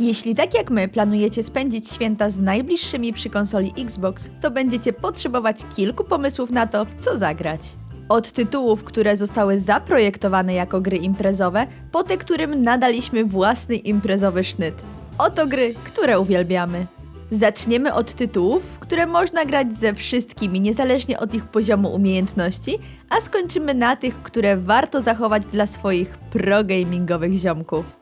Jeśli tak jak my planujecie spędzić święta z najbliższymi przy konsoli Xbox, to będziecie potrzebować kilku pomysłów na to, w co zagrać. Od tytułów, które zostały zaprojektowane jako gry imprezowe, po te, którym nadaliśmy własny imprezowy sznyt. Oto gry, które uwielbiamy. Zaczniemy od tytułów, które można grać ze wszystkimi, niezależnie od ich poziomu umiejętności, a skończymy na tych, które warto zachować dla swoich pro-gamingowych ziomków.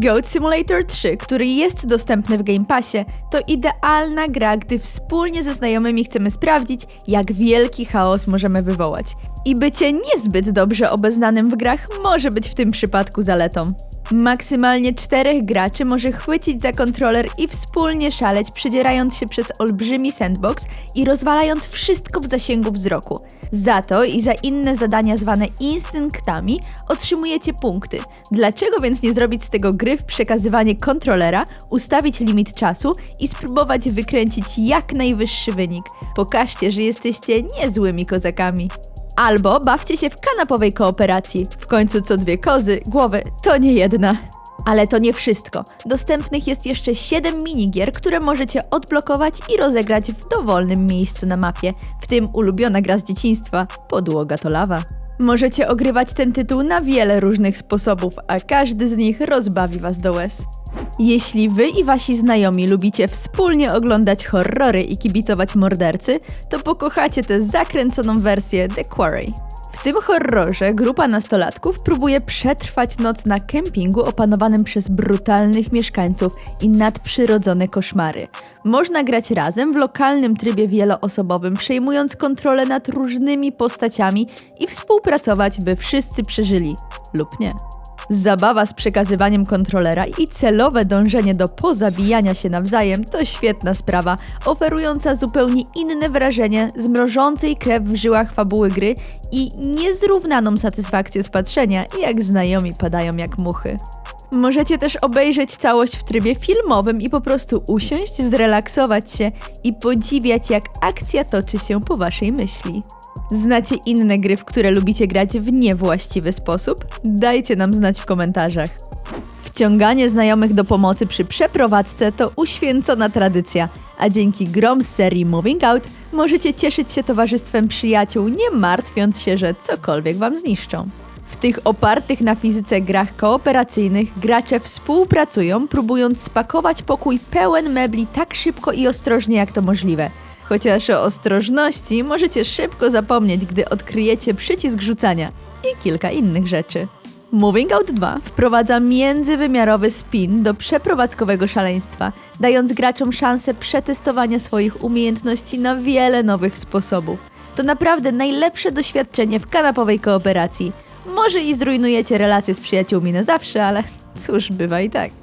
Goat Simulator 3, który jest dostępny w Game Passie, to idealna gra, gdy wspólnie ze znajomymi chcemy sprawdzić, jak wielki chaos możemy wywołać. I bycie niezbyt dobrze obeznanym w grach może być w tym przypadku zaletą. Maksymalnie czterech graczy może chwycić za kontroler i wspólnie szaleć, przedzierając się przez olbrzymi sandbox i rozwalając wszystko w zasięgu wzroku. Za to i za inne zadania zwane instynktami otrzymujecie punkty. Dlaczego więc nie zrobić z tego gry w przekazywanie kontrolera, ustawić limit czasu i spróbować wykręcić jak najwyższy wynik? Pokażcie, że jesteście niezłymi kozakami. Albo bawcie się w kanapowej kooperacji. W końcu co dwie kozy, głowy to nie jedna. Ale to nie wszystko. Dostępnych jest jeszcze 7 minigier, które możecie odblokować i rozegrać w dowolnym miejscu na mapie, w tym ulubiona gra z dzieciństwa podłoga to lawa. Możecie ogrywać ten tytuł na wiele różnych sposobów, a każdy z nich rozbawi was do łez. Jeśli wy i wasi znajomi lubicie wspólnie oglądać horrory i kibicować mordercy, to pokochacie tę zakręconą wersję The Quarry. W tym horrorze grupa nastolatków próbuje przetrwać noc na kempingu opanowanym przez brutalnych mieszkańców i nadprzyrodzone koszmary. Można grać razem w lokalnym trybie wieloosobowym, przejmując kontrolę nad różnymi postaciami i współpracować, by wszyscy przeżyli lub nie. Zabawa z przekazywaniem kontrolera i celowe dążenie do pozabijania się nawzajem to świetna sprawa, oferująca zupełnie inne wrażenie zmrożącej krew w żyłach fabuły gry i niezrównaną satysfakcję z patrzenia, jak znajomi padają jak muchy. Możecie też obejrzeć całość w trybie filmowym i po prostu usiąść, zrelaksować się i podziwiać, jak akcja toczy się po waszej myśli. Znacie inne gry, w które lubicie grać w niewłaściwy sposób? Dajcie nam znać w komentarzach. Wciąganie znajomych do pomocy przy przeprowadzce to uświęcona tradycja, a dzięki grom z serii Moving Out możecie cieszyć się towarzystwem przyjaciół, nie martwiąc się, że cokolwiek wam zniszczą. W tych opartych na fizyce grach kooperacyjnych gracze współpracują, próbując spakować pokój pełen mebli tak szybko i ostrożnie jak to możliwe. Chociaż o ostrożności możecie szybko zapomnieć, gdy odkryjecie przycisk rzucania i kilka innych rzeczy. Moving Out 2 wprowadza międzywymiarowy spin do przeprowadzkowego szaleństwa, dając graczom szansę przetestowania swoich umiejętności na wiele nowych sposobów. To naprawdę najlepsze doświadczenie w kanapowej kooperacji. Może i zrujnujecie relacje z przyjaciółmi na zawsze, ale cóż, bywa i tak.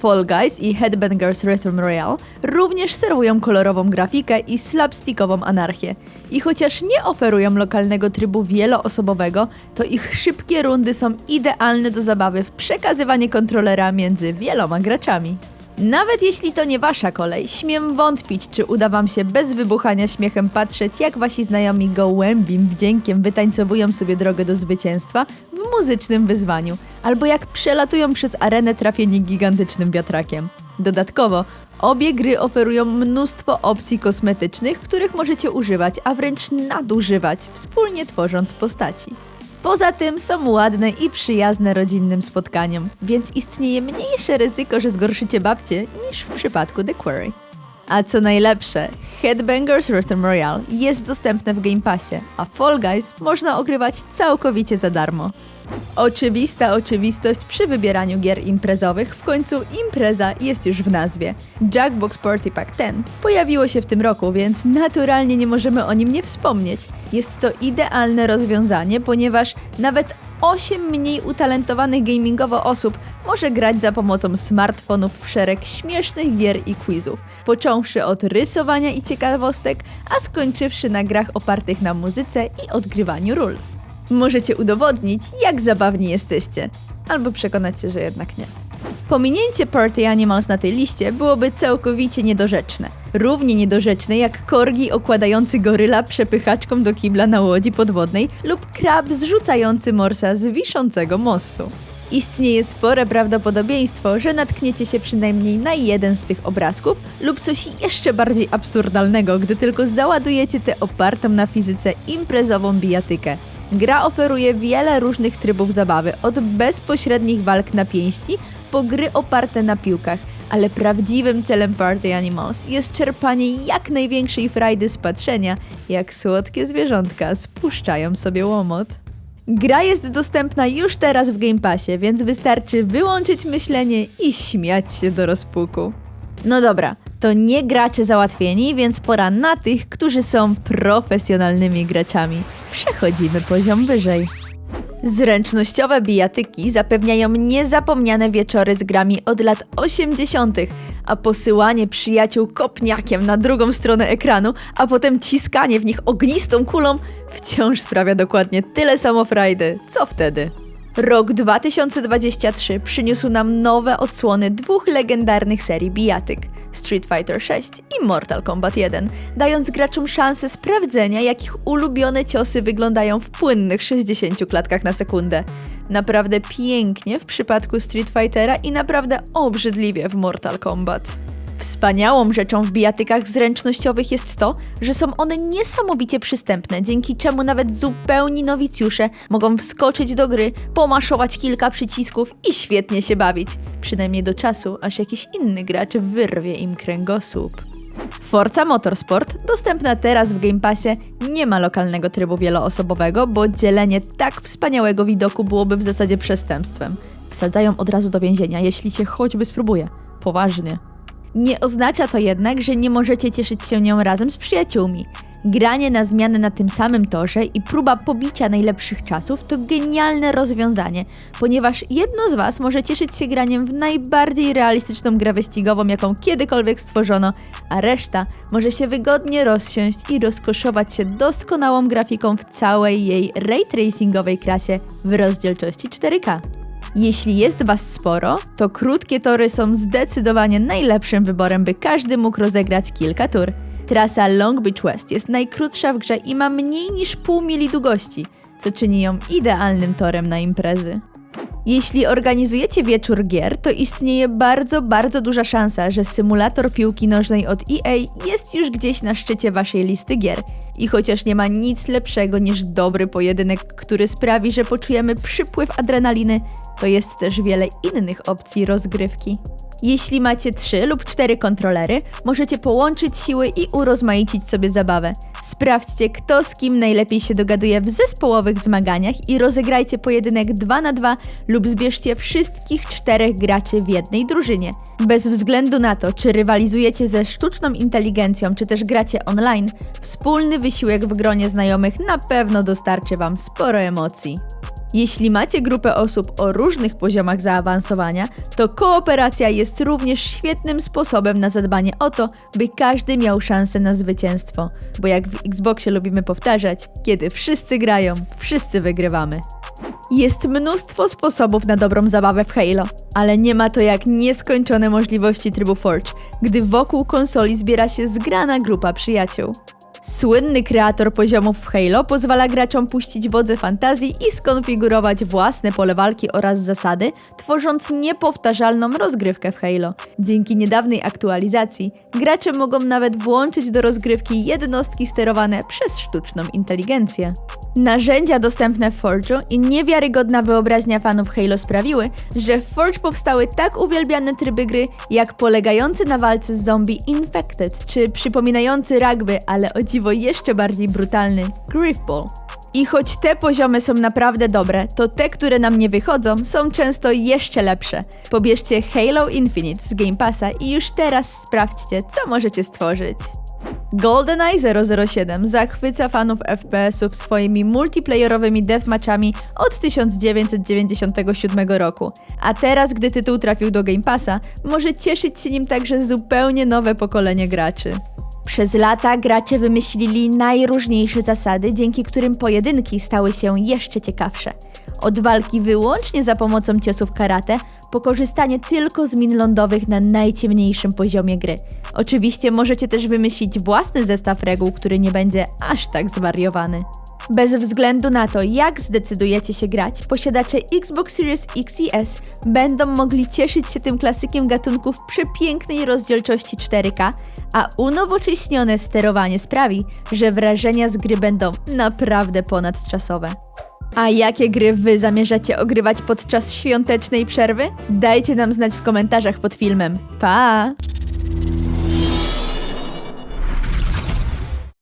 Fall Guys i Headbangers Rhythm Royale również serwują kolorową grafikę i slapstickową anarchię. I chociaż nie oferują lokalnego trybu wieloosobowego, to ich szybkie rundy są idealne do zabawy w przekazywanie kontrolera między wieloma graczami. Nawet jeśli to nie wasza kolej, śmiem wątpić, czy uda wam się bez wybuchania śmiechem patrzeć, jak wasi znajomi gołębim wdziękiem wytańcowują sobie drogę do zwycięstwa w muzycznym wyzwaniu, albo jak przelatują przez arenę trafieni gigantycznym wiatrakiem. Dodatkowo, obie gry oferują mnóstwo opcji kosmetycznych, których możecie używać, a wręcz nadużywać, wspólnie tworząc postaci. Poza tym są ładne i przyjazne rodzinnym spotkaniom, więc istnieje mniejsze ryzyko, że zgorszycie babcie niż w przypadku The Quarry. A co najlepsze, Headbangers Rhythm Royale jest dostępne w Game Passie, a Fall Guys można ogrywać całkowicie za darmo. Oczywista oczywistość przy wybieraniu gier imprezowych, w końcu impreza jest już w nazwie. Jackbox Party Pack 10 pojawiło się w tym roku, więc naturalnie nie możemy o nim nie wspomnieć. Jest to idealne rozwiązanie, ponieważ nawet 8 mniej utalentowanych gamingowo osób może grać za pomocą smartfonów w szereg śmiesznych gier i quizów, począwszy od rysowania i ciekawostek, a skończywszy na grach opartych na muzyce i odgrywaniu ról. Możecie udowodnić, jak zabawni jesteście, albo przekonać się, że jednak nie. Pominięcie Party Animals na tej liście byłoby całkowicie niedorzeczne. Równie niedorzeczne jak korgi okładający goryla przepychaczką do kibla na łodzi podwodnej lub krab zrzucający morsa z wiszącego mostu. Istnieje spore prawdopodobieństwo, że natkniecie się przynajmniej na jeden z tych obrazków lub coś jeszcze bardziej absurdalnego, gdy tylko załadujecie tę opartą na fizyce imprezową bijatykę. Gra oferuje wiele różnych trybów zabawy, od bezpośrednich walk na pięści po gry oparte na piłkach, ale prawdziwym celem Party Animals jest czerpanie jak największej frajdy z patrzenia, jak słodkie zwierzątka spuszczają sobie łomot. Gra jest dostępna już teraz w Game Passie, więc wystarczy wyłączyć myślenie i śmiać się do rozpuku. No dobra, to nie gracze załatwieni, więc pora na tych, którzy są profesjonalnymi graczami. Przechodzimy poziom wyżej. Zręcznościowe bijatyki zapewniają niezapomniane wieczory z grami od lat 80., a posyłanie przyjaciół kopniakiem na drugą stronę ekranu, a potem ciskanie w nich ognistą kulą wciąż sprawia dokładnie tyle samo frajdy, co wtedy. Rok 2023 przyniósł nam nowe odsłony dwóch legendarnych serii bijatyk Street Fighter 6 i Mortal Kombat 1, dając graczom szansę sprawdzenia, jak ich ulubione ciosy wyglądają w płynnych 60 klatkach na sekundę. Naprawdę pięknie w przypadku Street Fightera i naprawdę obrzydliwie w Mortal Kombat. Wspaniałą rzeczą w bijatykach zręcznościowych jest to, że są one niesamowicie przystępne, dzięki czemu nawet zupełni nowicjusze mogą wskoczyć do gry, pomaszować kilka przycisków i świetnie się bawić. Przynajmniej do czasu, aż jakiś inny gracz wyrwie im kręgosłup. Forza Motorsport, dostępna teraz w Game Passie, nie ma lokalnego trybu wieloosobowego, bo dzielenie tak wspaniałego widoku byłoby w zasadzie przestępstwem. Wsadzają od razu do więzienia, jeśli się choćby spróbuje. Poważnie. Nie oznacza to jednak, że nie możecie cieszyć się nią razem z przyjaciółmi. Granie na zmianę na tym samym torze i próba pobicia najlepszych czasów to genialne rozwiązanie, ponieważ jedno z Was może cieszyć się graniem w najbardziej realistyczną grę wyścigową, jaką kiedykolwiek stworzono, a reszta może się wygodnie rozsiąść i rozkoszować się doskonałą grafiką w całej jej ray tracingowej klasie w rozdzielczości 4K. Jeśli jest Was sporo, to krótkie tory są zdecydowanie najlepszym wyborem, by każdy mógł rozegrać kilka tur. Trasa Long Beach West jest najkrótsza w grze i ma mniej niż pół mili długości, co czyni ją idealnym torem na imprezy. Jeśli organizujecie wieczór gier, to istnieje bardzo, bardzo duża szansa, że symulator piłki nożnej od EA jest już gdzieś na szczycie waszej listy gier. I chociaż nie ma nic lepszego niż dobry pojedynek, który sprawi, że poczujemy przypływ adrenaliny, to jest też wiele innych opcji rozgrywki. Jeśli macie 3 lub 4 kontrolery, możecie połączyć siły i urozmaicić sobie zabawę. Sprawdźcie, kto z kim najlepiej się dogaduje w zespołowych zmaganiach i rozegrajcie pojedynek 2 na 2 lub zbierzcie wszystkich czterech graczy w jednej drużynie. Bez względu na to, czy rywalizujecie ze sztuczną inteligencją, czy też gracie online, wspólny wysiłek w gronie znajomych na pewno dostarczy Wam sporo emocji. Jeśli macie grupę osób o różnych poziomach zaawansowania, to kooperacja jest również świetnym sposobem na zadbanie o to, by każdy miał szansę na zwycięstwo. Bo jak w Xboxie lubimy powtarzać, kiedy wszyscy grają, wszyscy wygrywamy. Jest mnóstwo sposobów na dobrą zabawę w Halo, ale nie ma to jak nieskończone możliwości trybu Forge, gdy wokół konsoli zbiera się zgrana grupa przyjaciół. Słynny kreator poziomów w Halo pozwala graczom puścić wodze fantazji i skonfigurować własne pole walki oraz zasady, tworząc niepowtarzalną rozgrywkę w Halo. Dzięki niedawnej aktualizacji, gracze mogą nawet włączyć do rozgrywki jednostki sterowane przez sztuczną inteligencję. Narzędzia dostępne w Forge'u i niewiarygodna wyobraźnia fanów Halo sprawiły, że w Forge powstały tak uwielbiane tryby gry, jak polegający na walce z zombie Infected, czy przypominający rugby, ale o dziwo jeszcze bardziej brutalny Griffball. I choć te poziomy są naprawdę dobre, to te, które nam nie wychodzą, są często jeszcze lepsze. Pobierzcie Halo Infinite z Game Passa i już teraz sprawdźcie, co możecie stworzyć. GoldenEye 007 zachwyca fanów FPS-ów swoimi multiplayerowymi deathmatchami od 1997 roku. A teraz, gdy tytuł trafił do Game Passa, może cieszyć się nim także zupełnie nowe pokolenie graczy. Przez lata gracze wymyślili najróżniejsze zasady, dzięki którym pojedynki stały się jeszcze ciekawsze. Od walki wyłącznie za pomocą ciosów karate, po korzystanie tylko z min lądowych na najciemniejszym poziomie gry. Oczywiście możecie też wymyślić własny zestaw reguł, który nie będzie aż tak zwariowany. Bez względu na to, jak zdecydujecie się grać, posiadacze Xbox Series X i S będą mogli cieszyć się tym klasykiem gatunku w przepięknej rozdzielczości 4K, a unowocześnione sterowanie sprawi, że wrażenia z gry będą naprawdę ponadczasowe. A jakie gry wy zamierzacie ogrywać podczas świątecznej przerwy? Dajcie nam znać w komentarzach pod filmem. Pa!